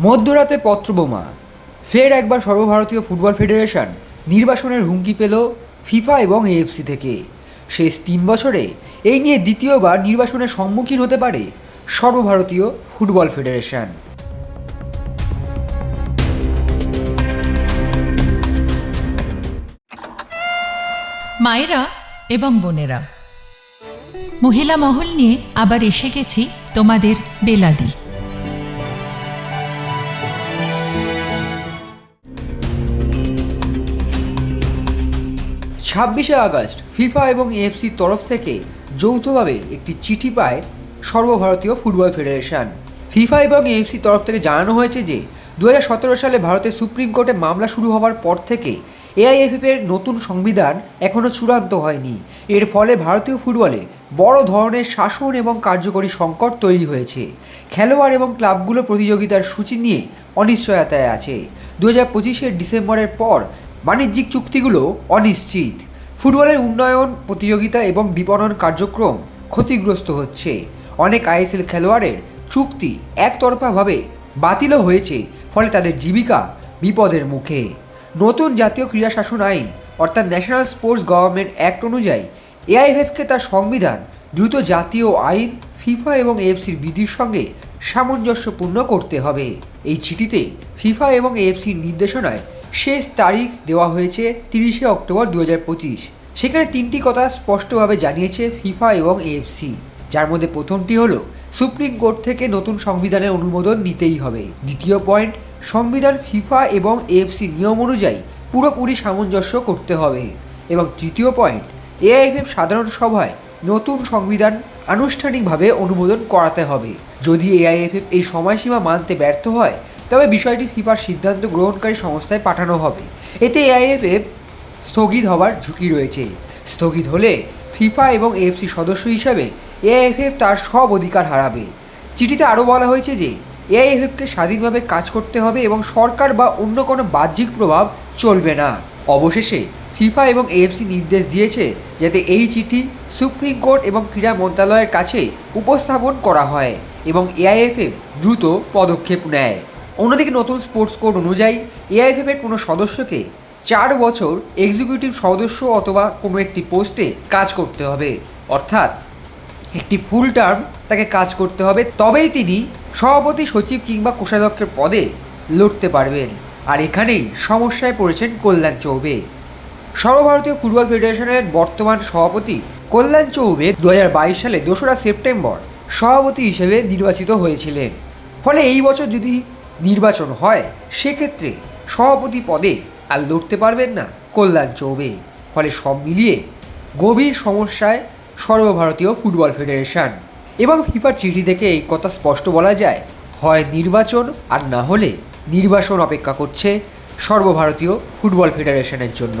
মধ্যরাতে পত্রবোমা, ফের একবার সর্বভারতীয় ফুটবল ফেডারেশন নির্বাসনের হুমকি পেল ফিফা এবং এএফসি থেকে। শেষ তিন বছরে এই নিয়ে দ্বিতীয়বার নির্বাসনের সম্মুখীন হতে পারে সর্বভারতীয় ফুটবল ফেডারেশন। মায়েরা এবং বোনেরা, মহিলা মহল নিয়ে আবার এসে গেছি তোমাদের বেলাদি। ছাব্বিশে আগস্ট ফিফা এবং এএফসির তরফ থেকে যৌথভাবে একটি চিঠি পায় সর্বভারতীয় ফুটবল ফেডারেশন। ফিফা এবং এএফসির তরফ থেকে জানানো হয়েছে যে দু হাজার সতেরো সালে ভারতের সুপ্রিম কোর্টে মামলা শুরু হওয়ার পর থেকে এআইএফএফ এর নতুন সংবিধান এখনও চূড়ান্ত হয়নি। এর ফলে ভারতীয় ফুটবলে বড় ধরনের শাসন এবং কার্যকরী সংকট তৈরি হয়েছে। খেলোয়াড় এবং ক্লাবগুলো প্রতিযোগিতার সূচি নিয়ে অনিশ্চয়তায় আছে। দু হাজার পঁচিশের ডিসেম্বরের পর বাণিজ্যিক চুক্তিগুলো অনিশ্চিত। ফুটবলের উন্নয়ন, প্রতিযোগিতা এবং বিপণন কার্যক্রম ক্ষতিগ্রস্ত হচ্ছে। অনেক আইএসএল খেলোয়াড়ের চুক্তি একতরফাভাবে বাতিলও হয়েছে, ফলে তাদের জীবিকা বিপদের মুখে। নতুন জাতীয় ক্রীড়া শাসন আইন, অর্থাৎ ন্যাশনাল স্পোর্টস গভর্নমেন্ট অ্যাক্ট অনুযায়ী এআইএফকে তার সংবিধান দ্রুত জাতীয় আইন, ফিফা এবং এএফসির বিধির সঙ্গে সামঞ্জস্যপূর্ণ করতে হবে। এই চিঠিতে ফিফা এবং এএফসির নির্দেশনায় শেষ তারিখ দেওয়া হয়েছে তিরিশে অক্টোবর দু হাজার পঁচিশ। সেখানে তিনটি কথা স্পষ্টভাবে জানিয়েছে ফিফা এবং এএফসি যার মধ্যে প্রথমটি হলো, সুপ্রিম কোর্ট থেকে নতুন সংবিধানের অনুমোদন নিতেই হবে। দ্বিতীয় পয়েন্ট, সংবিধান ফিফা এবং এএফসি নিয়ম অনুযায়ী পুরোপুরি সামঞ্জস্য করতে হবে। এবং তৃতীয় পয়েন্ট এআইএফএফ সাধারণ সভায় নতুন সংবিধান আনুষ্ঠানিকভাবে অনুমোদন করাতে হবে। যদি এআইএফএফ এই সময়সীমা মানতে ব্যর্থ হয়, তবে বিষয়টি ফিফার সিদ্ধান্ত গ্রহণকারী সংস্থায় পাঠানো হবে। এতে এআইএফএফ স্থগিত হওয়ার ঝুঁকি রয়েছে। স্থগিত হলে ফিফা এবং এএফসি সদস্য হিসাবে এআইএফএফ তার সব অধিকার হারাবে। চিঠিতে আরও বলা হয়েছে যে এআইএফএফকে স্বাধীনভাবে কাজ করতে হবে এবং সরকার বা অন্য কোনো বাহ্যিক প্রভাব চলবে না। অবশেষে ফিফা এবং এএফসি নির্দেশ দিয়েছে যাতে এই চিঠি সুপ্রিম কোর্ট এবং ক্রীড়া মন্ত্রণালয়ের কাছে উপস্থাপন করা হয় এবং এআইএফএফ দ্রুত পদক্ষেপ নেয়। অন্যদিকে নতুন স্পোর্টস কোড অনুযায়ী এআইএফএফ এর কোনো সদস্যকে চার বছর এক্সিকিউটিভ সদস্য অথবা কোনো একটি পোস্টে কাজ করতে হবে। অর্থাৎ একটি ফুল টার্ম তাকে কাজ করতে হবে, তবেই তিনি সভাপতি, সচিব কিংবা কোষাধ্যক্ষের পদে লড়তে পারবেন। আর এখানেই সমস্যায় পড়েছেন কল্যাণ চৌবে। সর্বভারতীয় ফুটবল ফেডারেশনের বর্তমান সভাপতি কল্যাণ চৌবে দু হাজার বাইশ সালে দোসরা সেপ্টেম্বর সভাপতি হিসেবে নির্বাচিত হয়েছিলেন। ফলে এই বছর যদি নির্বাচন হয়, সেক্ষেত্রে সভাপতি পদে আর লড়তে পারবেন না কল্যাণ চৌবে। ফলে সব মিলিয়ে গভীর সমস্যায় সর্বভারতীয় ফুটবল ফেডারেশন। এবং ফিফার চিঠি থেকে এই কথা স্পষ্ট বলা যায়, হয় নির্বাচন আর না হলে নির্বাচন অপেক্ষা করছে সর্বভারতীয় ফুটবল ফেডারেশনের জন্য।